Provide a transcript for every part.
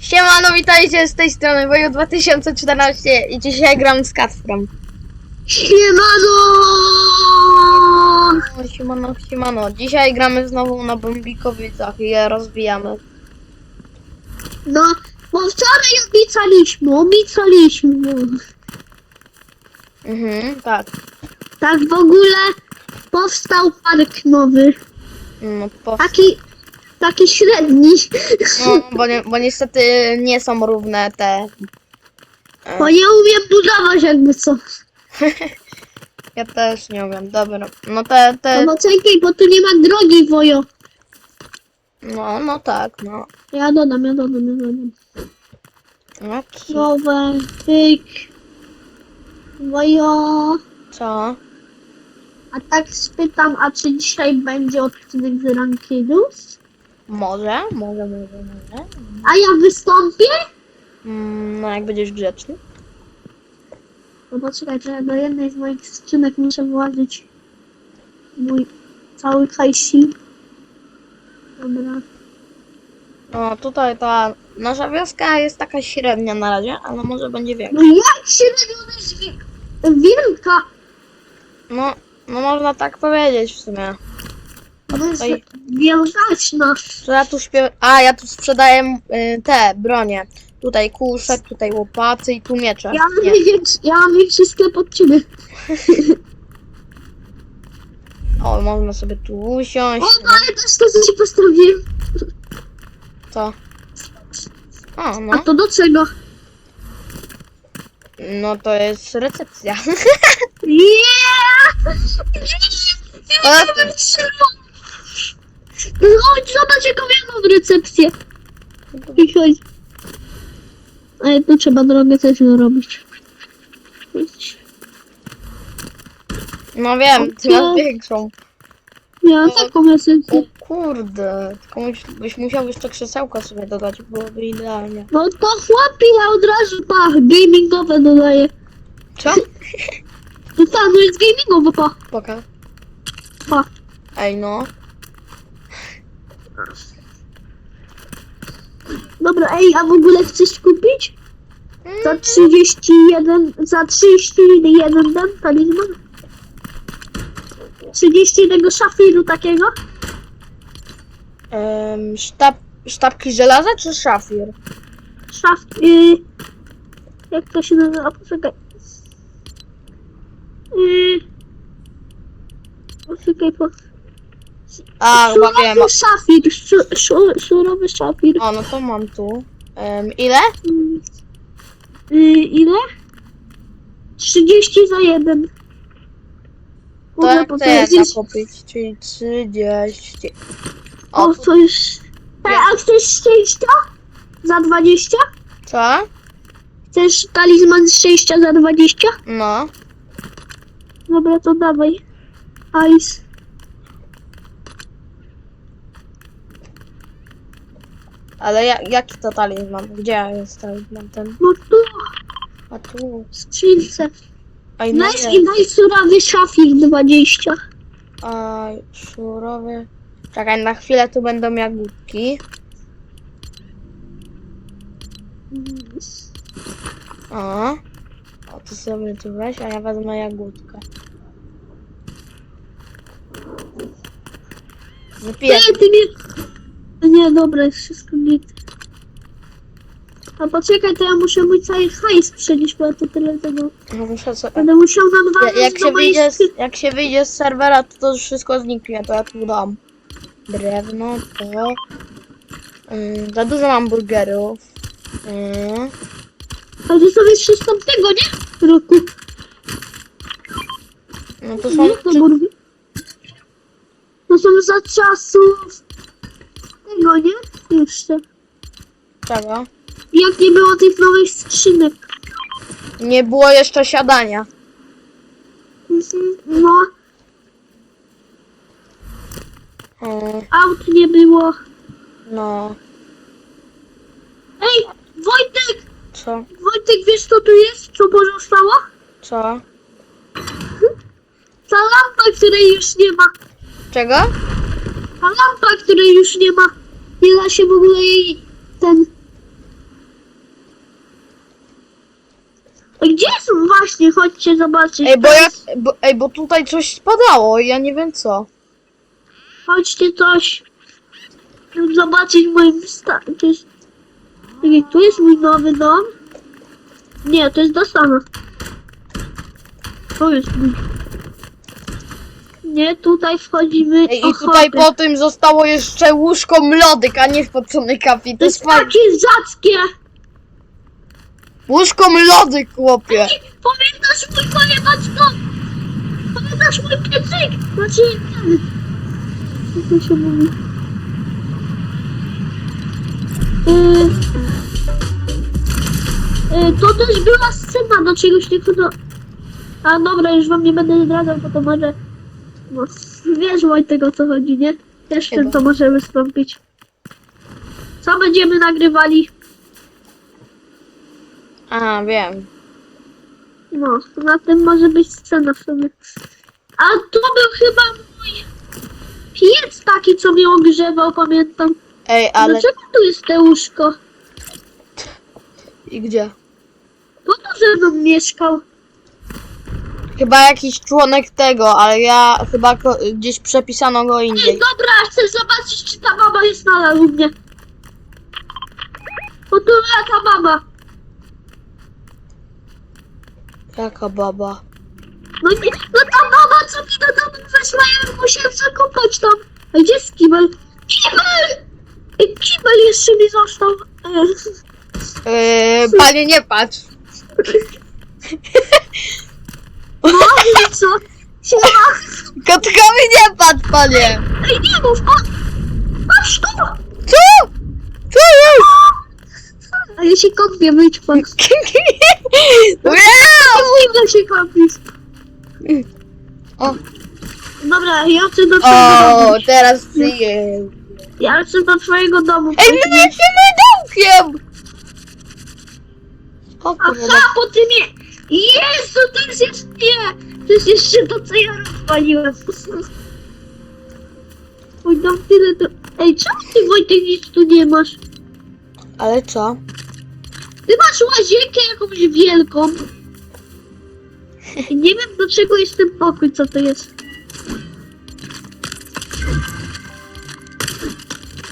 Siemano, witajcie z tej strony Woju 2014 i dzisiaj gram z Kacprem. Siemano! O, Siemano, siemano. Dzisiaj gramy znowu na Bombikowicach i je rozbijamy. No, bo wczoraj obiecaliśmy, obiecaliśmy. Mhm, tak. Tak w ogóle powstał park nowy. No, po, Taki, taki średni. no bo, nie, bo niestety nie są równe te... e, Bo nie umiem budować jakby co. Ja też nie umiem, dobra. No te, te... No czekaj, bo tu nie ma drogi, wojo. No, no tak, no. Ja dodam, ja dodam, ja dodam. Jaki? Nowe, pyk. Wojo. Co? A tak spytam, a czy dzisiaj będzie odcinek z Rankidus? Może, może, może, może. A ja wystąpię? Mm, no jak będziesz grzeczny. No poczekaj, ja do jednej z moich skrzynek muszę włożyć mój cały hajsik. Dobra. No tutaj ta nasza wioska jest taka średnia na razie, ale może będzie większa. No jak się wi- wielka? No, no można tak powiedzieć w sumie. No wielgaśna. Że ja tu śpiew... A, ja tu sprzedaję y, te bronie. Tutaj kuszek, tutaj łopaty i tu miecze. Ja mam, Nie. większy, ja mam większy sklep od ciebie. O, można sobie tu O, usiąść. no ale też to, co ci postawiłem. Co? O, A no. to do czego? No to jest recepcja. Yeah! A, Nie wytrzymam. Chodź, zobacz jaką ja mam recepcję. I chodź. Ale tu trzeba drogę też zrobić. No wiem, ty masz większą. Miałam taką recepcję. O kurde, tylko mus- byś musiał jeszcze krzesełka sobie dodać, byłoby idealnie. No to chłopie, ja od razu pa, gamingowe dodaję. Co? No tak, no jest gamingowe, pa. Poka. Pa. Ej no. Dobra, ej, a w ogóle chcesz kupić? Za 31, za 31 ten talizman? 30 tego szafiru takiego? Em, sztab, sztabki żelaza czy szafir? Szaf... Y, jak to się nazywa? Poczekaj. Y, poczekaj, po... A, chyba wiem. Surowy szafir, su, su, surowy szafir. O, no to mam tu. Em, ile? Y, ile? 30 za jeden. To chcę to jest jedna kupić, czyli 30. O, O, to już... Ej, a chcesz szczęścia? Za 20? co? Chcesz talizman szczęścia za 20? No. Dobra, to dawaj. Ice. Ale ja, jaki to talizman? Gdzie jest talizman ten? No tu, A tu. skrzynce. Ej, no jest. i daj surowy szafir 20. A, szurowy. Czekaj, na chwilę tu będą jagódki. O. O, ty sobie tu weź, a ja wezmę jagódkę. Wypiję. Nie, ty nie... Nie, dobra, jest wszystko git. A poczekaj, to ja muszę mój cały hajs przenieść, bo ja to tyle tego... Muszę sobie... Będę musiał na dwa Ja, jak, się wyjdzie z, jak się wyjdzie z serwera, to to wszystko zniknie, to ja tu dam. Drewno, to... Ym, za dużo mam burgerów. Ym, A to sobie z tego, nie? Roku. no to są... Nie, to burgi. To są za czasów... Tego, nie? Jeszcze. Czego? Jak nie było tych nowych skrzynek. Nie było jeszcze siadania. Mhm, No, Ym, aut nie było. no... Ej, Wojtek! Co? Wojtek, wiesz co tu jest? Co pozostało? Co? Ta lampa, której już nie ma. Czego? Ta lampa, której już nie ma. Nie da się w ogóle jej ten... A Gdzie jest właśnie? Chodźcie zobaczyć. Ej, bo bo, ej, bo tutaj coś spadało i ja nie wiem co. Chodźcie coś zobaczyć moim starym. Tu jest mój nowy dom. Nie, to jest Dostana. To jest mój. Nie, tutaj wchodzimy. Ej, I ochotę. tutaj po tym zostało jeszcze łóżko mlodyk, a nie wpocony kafii. To jest fajne. takie zackie. Łóżko mlodyk, chłopie. Pamiętasz mój pojebać dom? Pamiętasz mój piecyk? Znaczy, ten. Jak to się mówi? Yy, yy, to też była scena do czegoś do... A dobra, już wam nie będę zdradzał, bo to może... No, wiesz Wojtek o co chodzi, nie? Tym Chyba. to może wystąpić. Co będziemy nagrywali? A, wiem. No, na tym może być scena w sumie. A to był chyba mój piec taki, co mnie ogrzewał, pamiętam. Ej, ale... Dlaczego tu jest te łóżko? I gdzie? Tu ze mną mieszkał? Chyba jakiś członek tego, ale ja chyba ko- gdzieś przepisano go Ej, indziej. dobra, chcę zobaczyć, czy ta baba jest nadal u mnie. O, tu jaka baba. Jaka baba? No nie, no ta baba, co mi do domu weszła, ja musiałem zakopać tam. A gdzie jest kibel? Kibel! Ej, kibel jeszcze mi został. Ej. Yy, panie, nie patrz. I co? Siema! Kotkowi nie patrz, panie. Ej, nie mów! O! Patrz tu! Co? Co jest? A ja się kąpię, wyjdź pan. Wow! Zimno się kąpisz. O, Dobra, ja chcę do twojego o, domu. teraz jest. Ja chcę do twojego domu. Ej, my lecimy dołkiem! O kurwa. Aha, po tym je... Jezu, to jest jeszcze... Nie! To jest jeszcze to, co ja rozwaliłem. Mój dom tyle to... Ej, czemu ty, Wojtek, nic tu nie masz? Ale co? Ty masz łazienkę jakąś wielką. I Nie wiem do czego jest ten pokój, co to jest.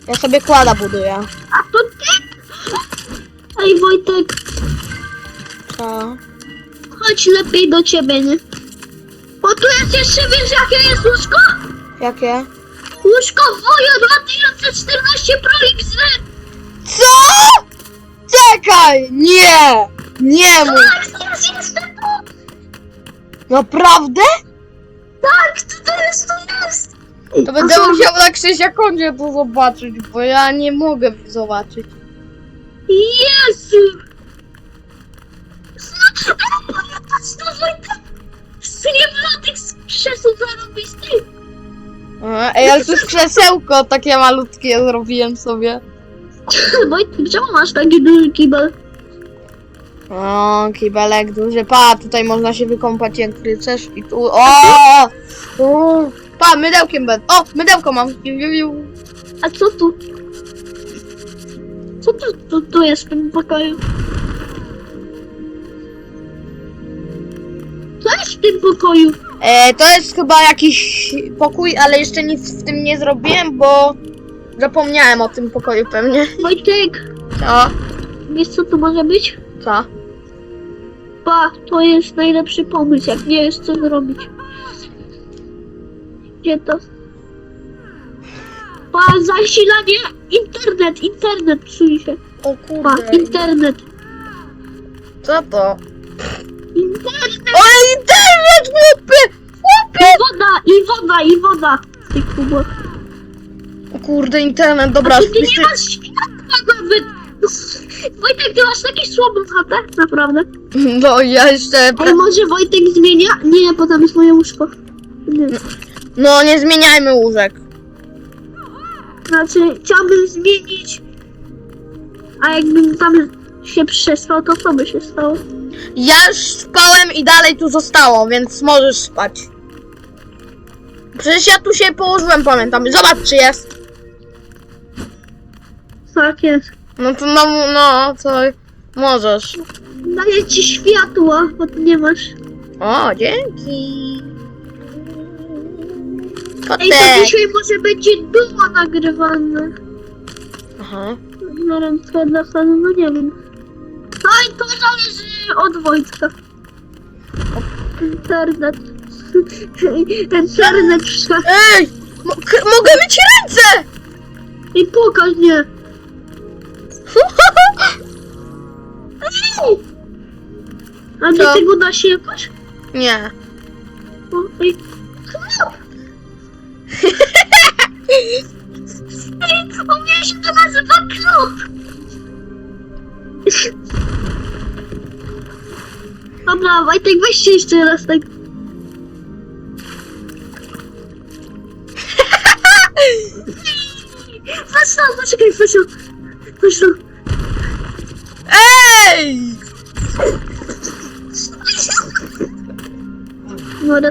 Ja sobie kłada buduję. A to ty? Ej Wojtek, Co? Chodź lepiej do ciebie, nie? Bo tu jest jeszcze, wiesz jakie jest łóżko? Jakie? Łóżko Wojo 2014 Pro XZ! Co? Czekaj! Nie! Nie mów! Tak, jest jeszcze tu! Naprawdę? Tak, to teraz to jest! To będę musiał na Krzysia koncie to zobaczyć, bo ja nie mogę zobaczyć. Jezu! Znaczy, pamiętasz to Wojtek? Srebrny z krzeseł zarobisty! A, Ej, ale to jest krzesełko takie malutkie zrobiłem sobie. Wojtek, czemu masz taki duży kibel? O, kibelek duży. Pa, tutaj można się wykąpać jak chcesz i tu. O! o pa, mydełkiem będę. O, mydełko mam. Ju, ju, ju. A co tu? Co tu, tu, tu jest w tym pokoju? Co jest w tym pokoju? E, to jest chyba jakiś pokój, ale jeszcze nic w tym nie zrobiłem, bo zapomniałem o tym pokoju pewnie. Wojtek, Co? wiesz co tu może być? Co? Pa, to jest najlepszy pomysł, jak nie wiesz co zrobić. Gdzie to? Pa, zasilanie! Internet, internet psuje się. O Pa, kurde. internet. Co to? Internet! O, internet, chłopy! Chłopy! I woda, i woda, i woda. tych kubłach. O kurde, internet, dobra. A ty, ty nie masz światła nawet. Wojtek, ty masz taki słabą chatę? Naprawdę? No, ja jeszcze... Ej, może Wojtek zmienia? Nie, bo tam jest moje łóżko. Nie. No, nie zmieniajmy łóżek. Znaczy, chciałbym zmienić. A jakbym tam się przespał, to co by się stało? Ja już spałem i dalej tu zostało, więc możesz spać. Przecież ja tu się położyłem, pamiętam. Zobacz, czy jest. Tak jest. No to no, no, to możesz. Daję ci światło, bo ty nie masz. O, dzięki. Ej, to Kotek. dzisiaj może będzie duo nagrywane. Aha. Na ręce dla Hany, no nie wiem. Oj, to zależy od Wojtka. Internet. Internet wszak. Ej! Mo- mogę myć ręce! I pokaż mnie. A nie Co? tego da się jakoś? Nie. O, Ej. Ej, się to nazywa klub. Dobra, Wojtek, weźcie jeszcze raz tak. Weź weź tam. Weź tam. Ej! Dobra.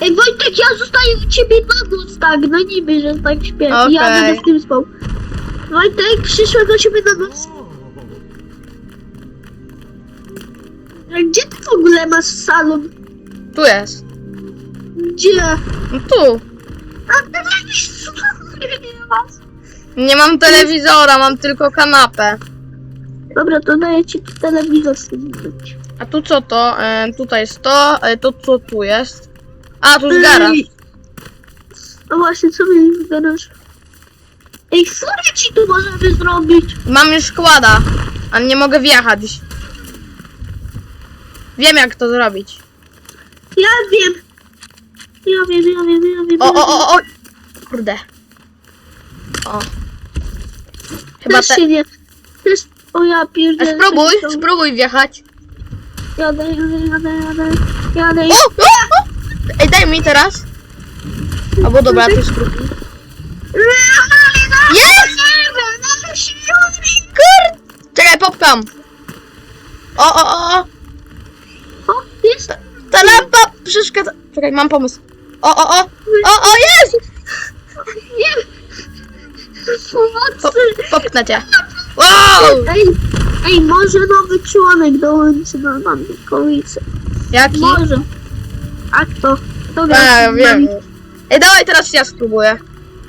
Ej, Wojtek, ja zostaję u ciebie na noc, tak, no niby, że tak śpię. Ja Okej. będę w tym spał. Wojtek, przyszłem do ciebie na noc. A gdzie ty w ogóle masz salon? Tu jest. Gdzie? No tu. A ty jakiś nie masz. Nie mam telewizora, mam tylko kanapę. Dobra, to daję ci telewizor z tym być. A tu co to? E, tutaj jest to, e, to co tu jest? A, tu jest garaż. No właśnie, co mi garaż? Ej, furę ci tu możemy zrobić. Mam już składa, ale nie mogę wjechać. Wiem jak to zrobić. Ja wiem. Ja wiem, ja wiem, ja wiem. O, ja o, o, o! Kurde. O. Chyba Też te... się nie. Też. O ja pierdolę. spróbuj, to- spróbuj wjechać. Jadę, jadę, jadę, jadę. Jadę. O, o, o! Ej, daj mi teraz. Albo dobra, ty spróbuj. Jest! Kur... Czekaj, popkam. O, o, o, o! Jest. Ta lampa przeszkadza. Czekaj, mam pomysł. O, o, o! O, o, jest! Nie. Po, Pomocy. cię. Wow! Ej, ej, może nowy członek dołączy do nami koalicy. Jaki? Może. A kto? Kto gra A, z wiem. nami? Ej, dawaj, teraz ja spróbuję.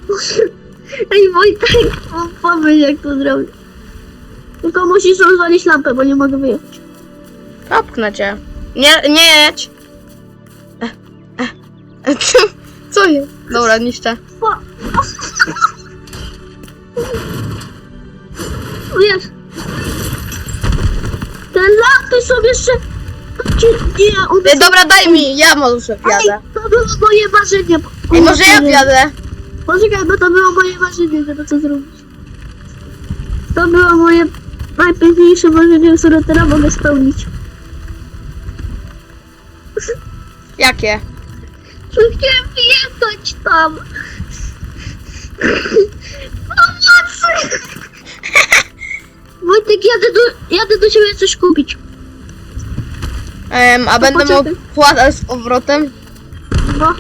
Ej, Wojtek, mam pomysł jak to zrobić. Tylko musisz rozwalić lampę, bo nie mogę wyjechać. Popchnę cię. Nie, nie jedź. E, e, e, co, co jest? Dobra, niszczę. Jest. Te lampy są jeszcze... Gdzie- Nie, one Ej, są... dobra, daj mi, ja może Ej, wjadę. to było moje marzenie. Ej, może ja wjadę. Poczekaj, bo to było moje marzenie, żeby to zrobić. To było moje najpiękniejsze marzenie, które teraz mogę spełnić. Jakie? Chciałem wjechać tam. Pomocy! Wojtek, jadę do, jadę do ciebie coś kupić. Em, a będę mógł wkładać z powrotem? No.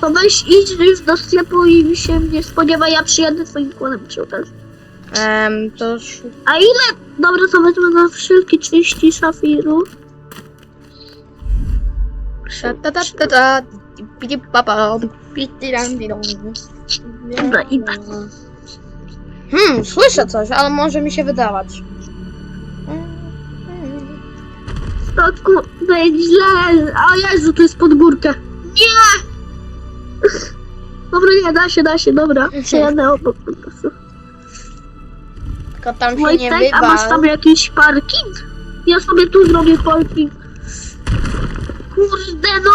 To weź idź już do sklepu i się nie spodziewa, ja przyjadę twoim konem przy okazji. Em, to już... A ile? Dobra, to wezmę na wszelkie 30 szafirów. Ram, di, dom. Dobra, idę. Hmm, słyszę coś, ale może mi się wydawać. Statku, to jest źle. A Jezu, to jest pod górkę. Nie! Dobra, nie, da się, da się, dobra. Przejadę obok po prostu. Tylko tam się nie Wojtek, a masz tam jakiś parking? Ja sobie tu zrobię parking. Kurde no!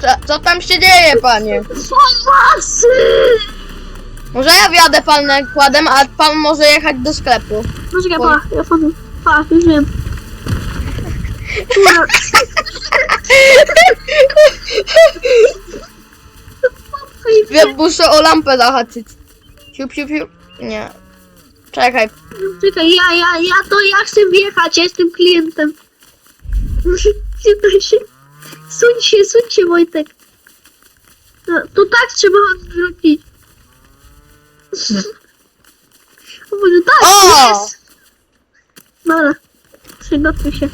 Co, co tam się dzieje, panie? Pomocy! Może ja wjadę pan nakładem, a pan może jechać do sklepu. Poczekaj, pa, ja wchodzę. Pa, już wiem. Wiem, muszę o lampę zahaczyć. Siup, siup, siup. Nie. Czekaj. Czekaj, ja, ja, ja to ja chcę wjechać, ja jestem klientem. Nie da się. Suń się, suń się, Wojtek. No, to tak trzeba odwrócić. O Boże, tak, O! jest. Dobra, przygotuj się.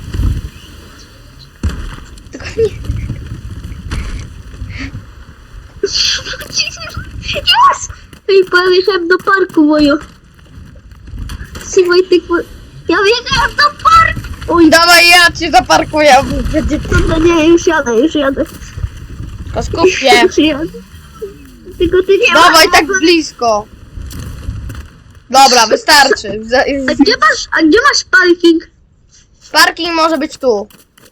Tylko nie. Yes! Ej, pojechałem do parku, Oj, Dawaj, ja cię zaparkuję. Będzie dobra, nie, już jadę, już jadę. tylko skup się. Już jadę. Tylko ty nie Dawaj masz... tak blisko. Dobra, wystarczy. Z- A z- gdzie masz, a gdzie masz parking? Parking może być tu.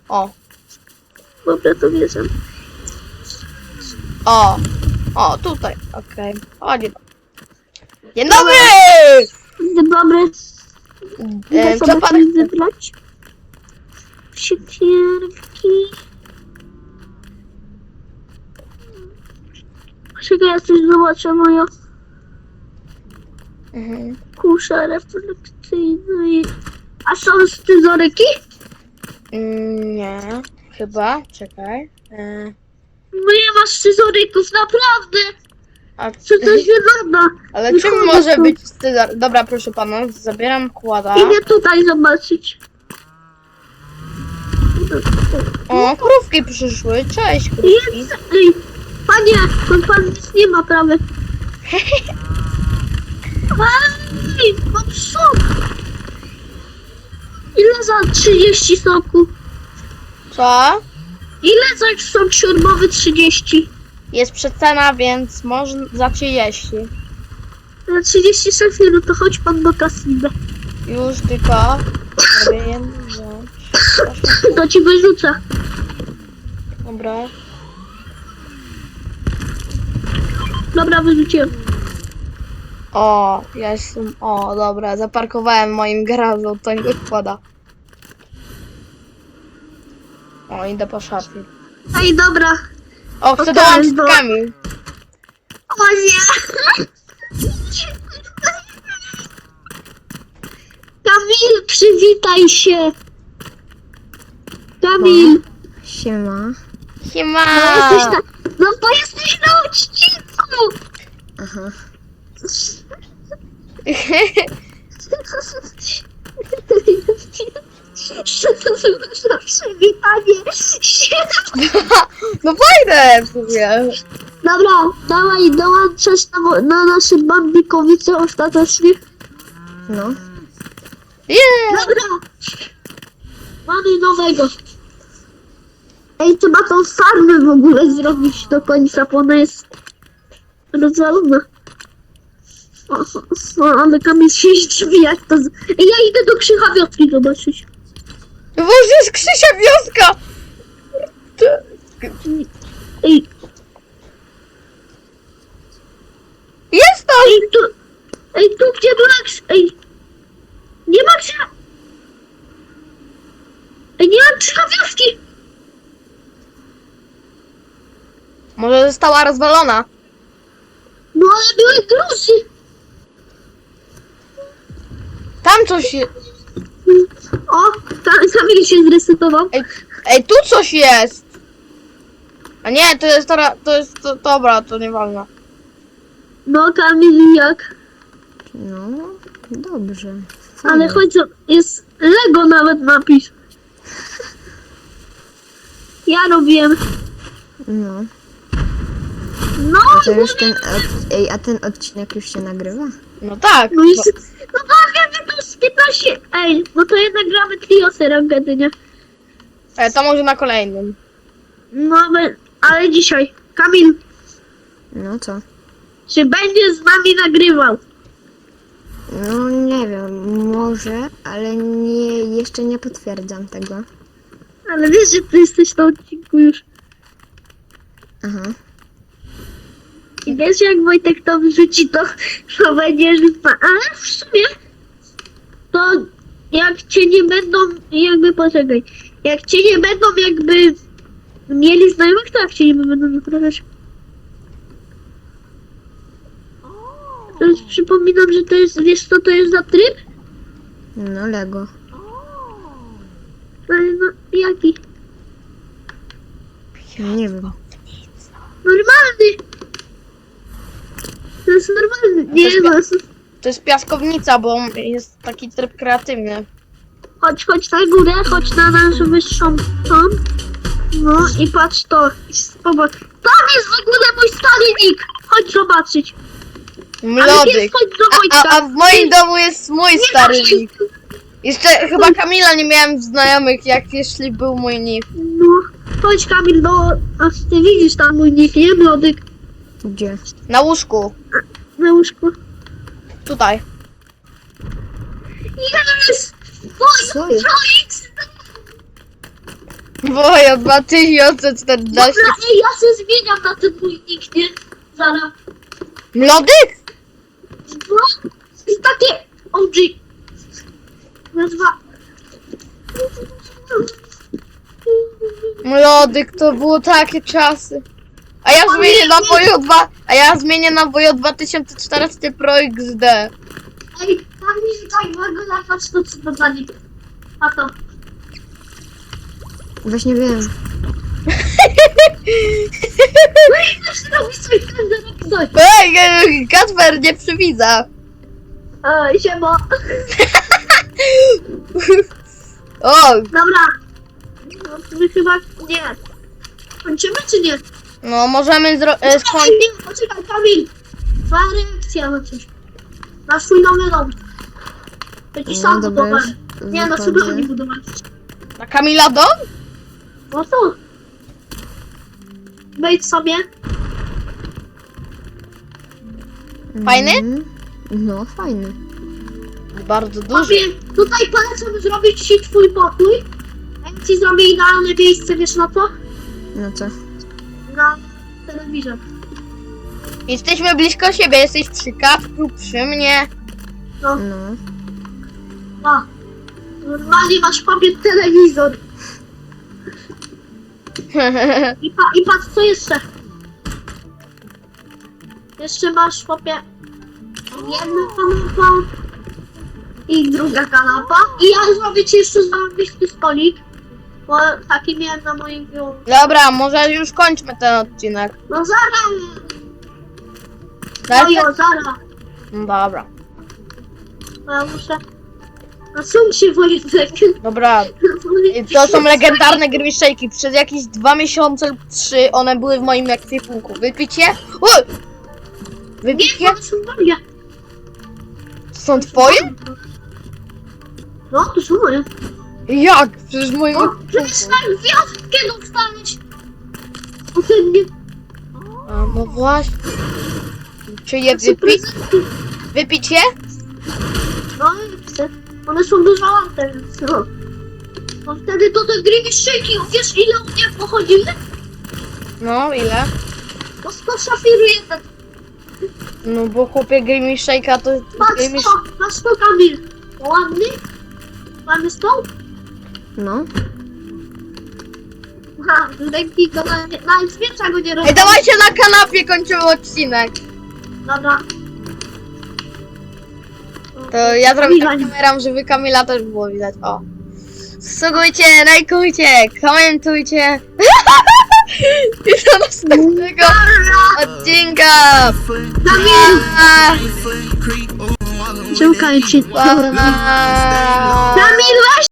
O, Dobra, to wiedzę. o, o, tutaj. Okej. O, nie. Dzień dobry! Dzień dobry. E, co pan chce? wybrać. Siekierki. Czekaj, ja coś zobaczę, moja Mhm. kusza refleksyjna i... A są scyzoryki? Mm, Nie, chyba. Czekaj. E, No nie masz scyzoryków, naprawdę! a, Co to się nada? ale czym może być scyzor? Dobra, proszę pana, zabieram kłada. Idę tutaj zobaczyć. O, krówki przyszły. Cześć, krówki. Jest, ej, panie, pan, pan nic nie ma prawy. Ej, mam sok. Ile za 30 soku? Co? Ile za sok siorbowy 30? Jest przecena, więc można za 30. Za 30 sok, no to chodź pan do kasy. Już tylko robię. To ci wyrzucę. Dobra. Dobra, wyrzuciłem. O, ja jestem. O, dobra, zaparkowałem w moim garażu, to nie odkłada. O, idę po szafie. Ej, dobra. O, chcę Okej, dołączyć bo- Kamil. O nie! Kamil, przywitaj się! Kamil! Siema. Siema! No, jesteś na, no bo jesteś na odcinku! Aha. Co to za przywitanie się? No fajne sumie. Dobra, dawaj, dołączasz na, na nasze bambikowice ostatecznie. No. Yeah. Dobra! Mamy nowego. Farmę w ogóle zrobić do końca, bo ona jest rozwalona. O, o, ale Kamil się zdziwi, jak to... Z... Ja idę do Krzycha Wioski zobaczyć. Boże, jest Krzysia wioska! Ej, Jest tam! ej, tu... Ej, tu gdzie była Krzy... Ej... Nie ma Krzycha... Ej, nie ma Krzycha Wioski! Może została rozwalona. No ale były gruzy! Tam coś jest. O, Ka- Kamil się zresetował. Ej, ej, tu coś jest! A nie, to jest to, to jest to, dobra, to nie wolno. No, Kamil, jak? No. Dobrze. Ale chodź, jest Lego nawet napis. Ja robiłem. No. No, A to już ten. Od... Ej, a ten odcinek już się nagrywa? No tak. no, jest, no to że to jest 15. Ej, no to jednak gramy triosy rangedy, nie? E, to może na kolejnym. No, ale, ale dzisiaj. Kamil, No co? czy będzie z nami nagrywał? No nie wiem, może, ale nie, jeszcze nie potwierdzam tego. Ale wiesz, że ty jesteś na odcinku już. Aha. I wiesz, jak Wojtek to wrzuci, to, to będzie żywa. Ale w sumie, to jak cię nie będą, jakby poczekaj, jak cię nie będą jakby mieli znajomych, to jak cię nie będą zapraszać. Jest, przypominam, że to jest, wiesz co to jest za tryb? No Lego. Ale no, jaki? Nie wiem. Normalny! To jest normalny, nie To jest no, To jest piaskownica, bo jest taki tryb kreatywny. Chodź, chodź na górę, chodź na naszą wyższą tą. No i patrz to. Zobacz. Tam jest w ogóle mój stary nick. Chodź zobaczyć. Do A, a, a w moim domu jest mój Nie stary nick. Jeszcze chyba Kamila nie miałem znajomych, jak jeśli był mój nick. No, chodź Kamil, no. A ty widzisz tam mój nick, nie? Mlodyk. Gdzie? Na łóżku. Na łóżku. Tutaj. Jest! Co Moje jest? X! Wojo, 2014. Dobra, ej, ja się zmieniam na ten mój nick, nie? Zaraz. Mlodyk? No, i takie OG. Nazwa. Mlodyk, to było takie czasy. A ja zmienię na Wojo 2, a ja zmienię na Wojo 2014 Pro XD. Ej, tam mi tutaj w ogóle patrz to co to za nick. A to. Właśnie wiem. No i też robisz rok coś. Ej, ej, Kacper, nie przywidza. Ej, siema. O, Dobra. No, my chyba nie. Kończymy czy nie? No możemy. E, skoń... nie, poczekaj, Kamil. Twoja reakcja na coś. Na swój nowy dom. Jakiś No sam dobra, budowany. już Nie, na wychodzę. sygnał nie budowali. Na Kamila dom? No to. Wejdź sobie. Fajny? Mhm. No, fajny. Bardzo duży. Tobie tutaj polecam zrobić ci twój pokój. A ja ci zrobię idealne miejsce, wiesz na co? No co? Na telewizor. Jesteśmy blisko siebie, jesteś przy Kacpru, przy mnie. No, No. a. Normalnie masz papie telewizor. I, pa, I patrz co jeszcze. Jeszcze masz popie jedna kanapa i druga kanapa. I ja zrobię ci jeszcze zarobisty stolik. Bo taki miałem na moim biurze. Dobra, może już kończmy ten odcinek. No zaraz! Tak? Ojo, zaraz! No dobra. Bo ja muszę... Nasuń się Wojtek. Dobra, I to są legendarne gry shake'i. Przez jakieś dwa miesiące lub trzy one były w moim ekwipunku. Wypicie? O! Wypicie? Nie, to są moje. To są twoje? No, to są moje. Jak? Przecież w moim O, przecież na gwiazdkę dostałeś. Ode mnie. A, no właśnie. Czy je To są wypi prezenty. wypicie? No, i chcę. One są dużo łatwe, więc no. No wtedy to te gry szejki, wiesz ile u mnie pochodziły? No, ile? To 100 szafiru jeden. No bo chłopie Grimmy Shake'a to... Patrz Grimmy... 100, na 100 Kamil. Ładny? Mamy 100? No. Ha, ręki to nawet, nawet świeca go nie robi. Ej, dawajcie na kanapie kończymy odcinek. Dobra. To ja zrobię tak kamerą, żeby Kamila też było widać. O. Subskrybujcie, lajkujcie, komentujcie. I do następnego odcinka. Kamil! Pa! Kamil!